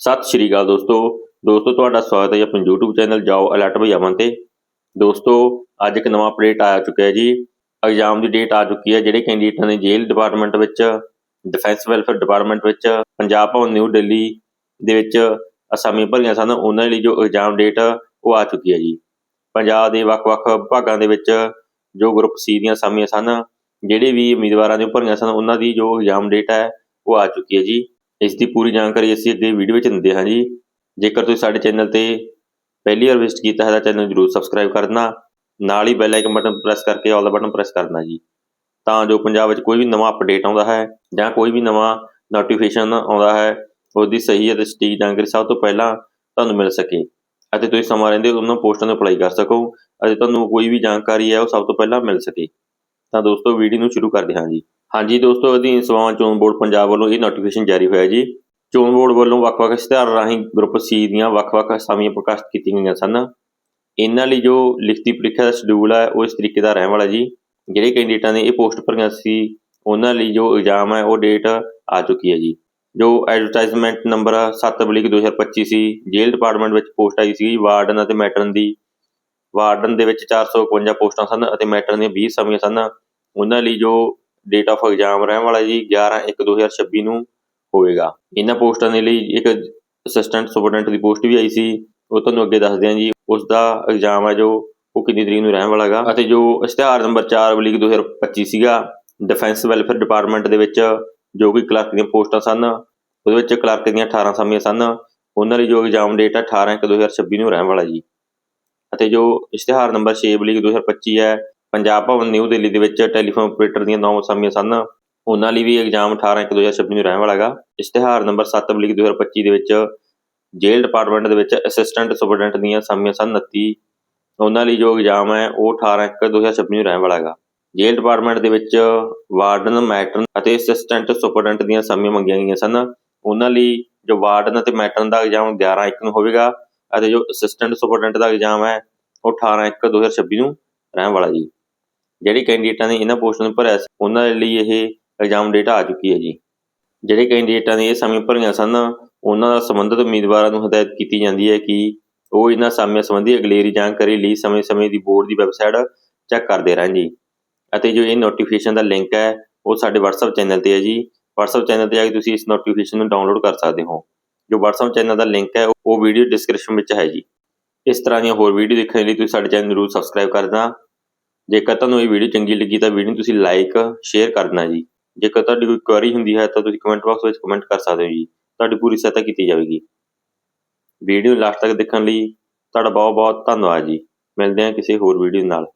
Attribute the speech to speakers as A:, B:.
A: ਸਤਿ ਸ਼੍ਰੀ ਅਕਾਲ ਦੋਸਤੋ। ਦੋਸਤੋ, ਤੁਹਾਡਾ ਸਵਾਗਤ ਹੈ ਜੀ ਆਪਣੇ YouTube ਚੈਨਲ ਜਾਓ ਅਲਰਟ ਭਈ ਅਮਨ ਤੇ। ਦੋਸਤੋ, ਅੱਜ ਇੱਕ ਨਵਾਂ ਅਪਡੇਟ ਆ ਚੁੱਕਿਆ ਹੈ ਜੀ। ਐਗਜ਼ਾਮ ਦੀ ਡੇਟ ਆ ਚੁੱਕੀ ਹੈ, ਜਿਹੜੇ ਕੈਂਡੀਡੇਟਾਂ ਨੇ ਜੇਲ੍ਹ ਡਿਪਾਰਟਮੈਂਟ ਵਿੱਚ ਡਿਫੈਂਸ ਵੈਲਫੇਅਰ ਡਿਪਾਰਟਮੈਂਟ ਵਿੱਚ, ਪੰਜਾਬ ਭਵਨ ਨਿਊ ਦਿੱਲੀ ਦੇ ਵਿੱਚ ਅਸਾਮੀਆਂ ਭਰੀਆਂ ਸਨ। ਉਹਨਾਂ ਲਈ ਜੋ ਐਗਜ਼ਾਮ ਡੇਟ ਉਹ ਆ ਚੁੱਕੀ ਹੈ ਜੀ। ਪੰਜਾਬ ਦੇ ਵੱਖ-ਵੱਖ ਭਾਗਾਂ ਦੇ ਵਿੱਚ ਜੋ ਗਰੁੱਪ ਸੀ ਦੀਆਂ ਅਸਾਮੀਆਂ ਸਨ, ਜਿਹੜੇ ਵੀ ਉਮੀਦਵਾਰਾਂ ਨੇ ਭਰੀਆਂ ਸਨ, ਉਹਨਾਂ ਦੀ ਜੋ ਐਗਜ਼ਾਮ ਡੇਟ ਹੈ, ਉਹ ਆ ਚੁੱਕੀ ਹੈ ਜੀ। ਇਸ ਦੀ ਪੂਰੀ ਜਾਣਕਾਰੀ ਅਸੀਂ ਅੱਗੇ ਵੀਡੀਓ ਵਿੱਚ ਦਿੰਦੇ ਹਾਂ ਜੀ। ਜੇਕਰ ਤੁਸੀਂ ਸਾਡੇ ਚੈਨਲ ਤੇ ਪਹਿਲੀ ਵਾਰ ਵਿਜ਼ਿਟ ਕੀਤਾ ਹੈ ਤਾਂ ਚੈਨਲ ਨੂੰ ਜਰੂਰ ਸਬਸਕ੍ਰਾਈਬ ਕਰ ਦੇਣਾ ਨਾਲ ਹੀ ਬੈਲ ਆਈਕਨ ਬਟਨ ਪ੍ਰੈਸ ਕਰਕੇ ਆਲ ਦਾ ਬਟਨ ਪ੍ਰੈਸ ਕਰਨਾ ਜੀ। ਤਾਂ ਜੋ ਪੰਜਾਬ ਵਿੱਚ ਕੋਈ ਵੀ ਨਵਾਂ ਅਪਡੇਟ ਆਉਂਦਾ ਹੈ ਜਾਂ ਕੋਈ ਵੀ ਨਵਾਂ ਨੋਟੀਫਿਕੇਸ਼ਨ ਆਉਂਦਾ ਹੈ ਉਸ ਦੀ ਸਹੀ ਅਤੇ ਸਟੀਕ ਜਾਣਕਾਰੀ ਸਭ ਤੋਂ ਪਹਿਲਾਂ ਤੁਹਾਨੂੰ ਮਿਲ ਸਕੇ। ਅਤੇ ਤੁਸੀਂ ਸਮਾਂ ਰਹਿੰਦੇ ਉਹਨਾਂ ਪੋਸਟਾਂ ਨੂੰ ਅਪਲਾਈ ਕਰ ਸਕੋ ਅਤੇ ਤੁਹਾਨੂੰ ਕੋਈ ਵੀ ਜਾਣਕਾਰੀ ਹੈ ਉਹ ਸਭ ਤੋਂ ਪਹਿਲਾਂ ਮਿਲ ਸਕੇ। ਤਾਂ ਦੋਸਤੋ ਵੀਡੀਓ ਨੂੰ ਸ਼ੁਰੂ ਕਰਦੇ ਹਾਂ ਜੀ। ਹਾਂਜੀ ਦੋਸਤੋ, ਅਧੀਨ ਸੇਵਾਵਾਂ ਚੋਣ ਬੋਰਡ ਪੰਜਾਬ ਵੱਲੋਂ ਇਹ ਨੋਟੀਫਿਕੇਸ਼ਨ ਜਾਰੀ ਹੋਇਆ ਜੀ। ਚੋਣ ਬੋਰਡ ਵੱਲੋਂ ਵੱਖ-ਵੱਖ ਇਸ਼ਤਿਹਾਰ ਰਾਹੀਂ ਗਰੁੱਪ ਸੀ ਦੀਆਂ ਵੱਖ-ਵੱਖ ਅਸਾਮੀਆਂ ਪ੍ਰਕਾਸ਼ਿਤ ਕੀਤੀਆਂ ਗਈਆਂ ਸਨ। ਇਹਨਾਂ ਲਈ ਜੋ ਲਿਖਤੀ ਪ੍ਰੀਖਿਆ ਦਾ ਸ਼ਡਿਊਲ ਹੈ ਉਹ ਇਸ ਤਰੀਕੇ ਦਾ ਰਹਿਣ ਵਾਲਾ ਜੀ। ਜਿਹੜੇ ਕੈਂਡੀਡੇਟਾਂ ਨੇ, ਇਹ ਪੋਸਟ ਭਰੀਆਂ ਸੀ। ਉਹਨਾਂ ਲਈ ਜੋ ਇਗਜ਼ਾਮ ਹੈ ਉਹ ਡੇਟ ਆ ਚੁੱਕੀ ਹੈ ਜੀ। ਜੋ ਐਡਵਰਟਾਈਜ਼ਮੈਂਟ ਨੰਬਰ 7/2025 ਸੀ। ਜੇਲ੍ਹ ਡਿਪਾਰਟਮੈਂਟ ਵਿੱਚ ਪੋਸਟ ਆਈ ਸੀ ਵਾਰਡਨ ਅਤੇ ਮੈਟਰਨ ਦੀ। ਵਾਰਡਨ ਦੇ ਵਿੱਚ 451 ਪੋਸਟਾਂ ਸਨ ਅਤੇ ਮੈਟਰਨ ਦੀਆਂ 20 ਸਮੀਆਂ ਸਨ। ਉਹਨਾਂ ਲਈ ਜੋ ਡੇਟ ਆਫ ਐਗਜ਼ਾਮ ਰਹਿਣ ਵਾਲਾ ਜੀ 11/1/2026 ਨੂੰ ਹੋਵੇਗਾ। ਇਹਨਾਂ ਪੋਸਟਾਂ ਦੇ ਲਈ ਇੱਕ ਅਸਿਸਟੈਂਟ ਸੁਪਰਡੈਂਟ ਦੀ ਪੋਸਟ ਵੀ ਆਈ ਸੀ, ਉਹ ਤੁਹਾਨੂੰ ਅੱਗੇ ਦੱਸਦੇ ਹਾਂ ਜੀ। ਉਸ ਦਾ ਐਗਜ਼ਾਮ ਹੈ ਜੋ, ਉਹ ਕਿੰਨੀ ਤਰੀਕ ਨੂੰ ਰਹਿਣ ਵਾਲਾ ਹੈਗਾ ਅਤੇ ਜੋ ਇਸ਼ਤਿਹਾਰ ਨੰਬਰ 4/2025 ਸੀਗਾ ਡਿਫੈਂਸ ਵੈਲਫੇਅਰ ਡਿਪਾਰਟਮੈਂਟ ਦੇ ਵਿੱਚ ਜੋ ਕਿ ਕਲਰਕ ਦੀਆਂ ਪੋਸਟਾਂ ਸਨ, ਉਹਦੇ ਵਿੱਚ ਕਲਰਕ ਦੀਆਂ 18 ਸਮੀਆਂ ਸਨ। ਉਹਨਾਂ ਲਈ ਜੋ ਐਗਜ਼ਾਮ ਡੇਟ ਹੈ 18/1/2026 ਨੂੰ ਰਹਿਣ ਵਾਲਾ ਜੀ। ਅਤੇ ਜੋ ਇਸ਼ਤਿਹਾਰ ਨੰਬਰ 6/2025 ਹੈ ਪੰਜਾਬ ਭਵਨ ਨਿਊ ਦਿੱਲੀ ਦੇ ਵਿੱਚ ਟੈਲੀਫੋਨ ਆਪਰੇਟਰ ਦੀਆਂ 9 ਸਮੀਆਂ ਸਨ। ਉਹਨਾਂ ਲਈ ਵੀ ਐਗਜ਼ਾਮ 18/1/2026 ਨੂੰ ਰਹਿਣ ਵਾਲਾ ਹੈਗਾ। ਇਸ਼ਤਿਹਾਰ ਨੰਬਰ 7/2025 ਦੇ ਵਿੱਚ ਜੇਲ੍ਹ ਡਿਪਾਰਟਮੈਂਟ ਦੇ ਵਿੱਚ ਅਸਿਸਟੈਂਟ ਸੁਪਰਡੈਂਟ ਦੀਆਂ ਸਮੀਆਂ ਸਨ 29 ਉਹਨਾਂ ਲਈ ਜੋ ਐਗਜ਼ਾਮ ਹੈ, ਉਹ 18/1/2026 ਨੂੰ ਰਹਿਣ ਵਾਲਾ ਹੈਗਾ। ਜੇਲ੍ਹ ਡਿਪਾਰਟਮੈਂਟ ਦੇ ਵਿੱਚ ਵਾਰਡਨ, ਮੈਟਰਨ ਅਤੇ ਅਸਿਸਟੈਂਟ ਸੁਪਰਡੈਂਟ ਦੀਆਂ ਸਮੀਆਂ ਮੰਗੀਆਂ ਗਈਆਂ ਸਨ। ਉਹਨਾਂ ਲਈ ਜੋ ਵਾਰਡਨ ਅਤੇ ਮੈਟਰਨ ਦਾ ਐਗਜ਼ਾਮ 11/1 ਨੂੰ ਹੋਵੇਗਾ ਅਤੇ ਜੋ ਅਸਿਸਟੈਂਟ ਸੁਪਰਡੈਂਟ ਦਾ ਐਗਜ਼ਾਮ ਹੈ, ਉਹ 18/1/2026 ਨੂੰ ਰਹਿਣ ਵਾਲਾ ਜੀ। ਜਿਹੜੇ ਕੈਂਡੀਡੇਟਾਂ ਨੇ ਇਹਨਾਂ ਪੋਸਟਾਂ ਨੂੰ ਭਰਿਆ ਸੀ ਉਹਨਾਂ ਦੇ ਲਈ ਇਹ ਐਗਜ਼ਾਮ ਡੇਟ ਆ ਚੁੱਕੀ ਹੈ ਜੀ। ਜਿਹੜੇ ਕੈਂਡੀਡੇਟਾਂ ਨੇ ਇਹ ਸਮੇਂ ਭਰੀਆਂ ਸਨ, ਉਹਨਾਂ ਦਾ ਸੰਬੰਧਿਤ ਉਮੀਦਵਾਰਾਂ ਨੂੰ ਹਦਾਇਤ ਕੀਤੀ ਜਾਂਦੀ ਹੈ ਕਿ ਉਹ ਇਹਨਾਂ ਸਮੇਂ ਸੰਬੰਧੀ ਅਗਲੇਰੀ ਜਾਣਕਾਰੀ ਲਈ ਸਮੇਂ-ਸਮੇਂ ਦੀ ਬੋਰਡ ਦੀ ਵੈਬਸਾਈਟ ਚੈੱਕ ਕਰਦੇ ਰਹਿਣ ਜੀ। ਅਤੇ ਜੋ ਇਹ ਨੋਟੀਫਿਕੇਸ਼ਨ ਦਾ ਲਿੰਕ ਹੈ, ਉਹ ਸਾਡੇ WhatsApp ਚੈਨਲ ਤੇ ਹੈ ਜੀ। WhatsApp ਚੈਨਲ ਤੇ ਆ ਕੇ ਤੁਸੀਂ ਇਸ ਨੋਟੀਫਿਕੇਸ਼ਨ ਨੂੰ ਡਾਊਨਲੋਡ ਕਰ ਸਕਦੇ ਹੋ। ਜੋ WhatsApp ਚੈਨਲ ਦਾ ਲਿੰਕ ਹੈ, ਉਹ ਵੀਡੀਓ ਡਿਸਕ੍ਰਿਪਸ਼ਨ ਵਿੱਚ ਹੈ ਜੀ। ਇਸ ਤਰ੍ਹਾਂ ਦੀਆਂ ਹੋਰ ਵੀਡੀਓ ਦੇਖਣ ਲਈ ਤੁਸੀਂ ਸਾਡੇ ਚੈਨਲ ਨੂੰ ਜ਼ਰੂਰ ਸਬਸਕ੍ਰਾਈਬ ਕਰ ਦੇਣਾ ਜੇਕਰ ਤੁਹਾਨੂੰ ਇਹ ਵੀਡੀਓ ਚੰਗੀ ਲੱਗੀ ਤਾਂ ਵੀਡੀਓ ਨੂੰ ਤੁਸੀਂ ਲਾਈਕ ਸ਼ੇਅਰ ਕਰ ਦੇਣਾ ਜੀ। ਜੇਕਰ ਤੁਹਾਡੀ ਕੋਈ ਕੁਐਰੀ ਹੁੰਦੀ ਹੈ ਤਾਂ ਤੁਸੀਂ ਕਮੈਂਟ ਬਾਕਸ ਵਿੱਚ ਕਮੈਂਟ ਕਰ ਸਕਦੇ ਹੋ ਜੀ। ਤੁਹਾਡੀ ਪੂਰੀ ਸਹਾਇਤਾ ਕੀਤੀ ਜਾਵੇਗੀ। ਵੀਡੀਓ ਲਾਸਟ ਤੱਕ ਦੇਖਣ ਲਈ ਤੁਹਾਡਾ ਬਹੁਤ ਬਹੁਤ ਧੰਨਵਾਦ ਜੀ। ਮਿਲਦੇ ਹਾਂ ਕਿਸੇ ਹੋਰ ਵੀਡੀਓ ਨਾਲ।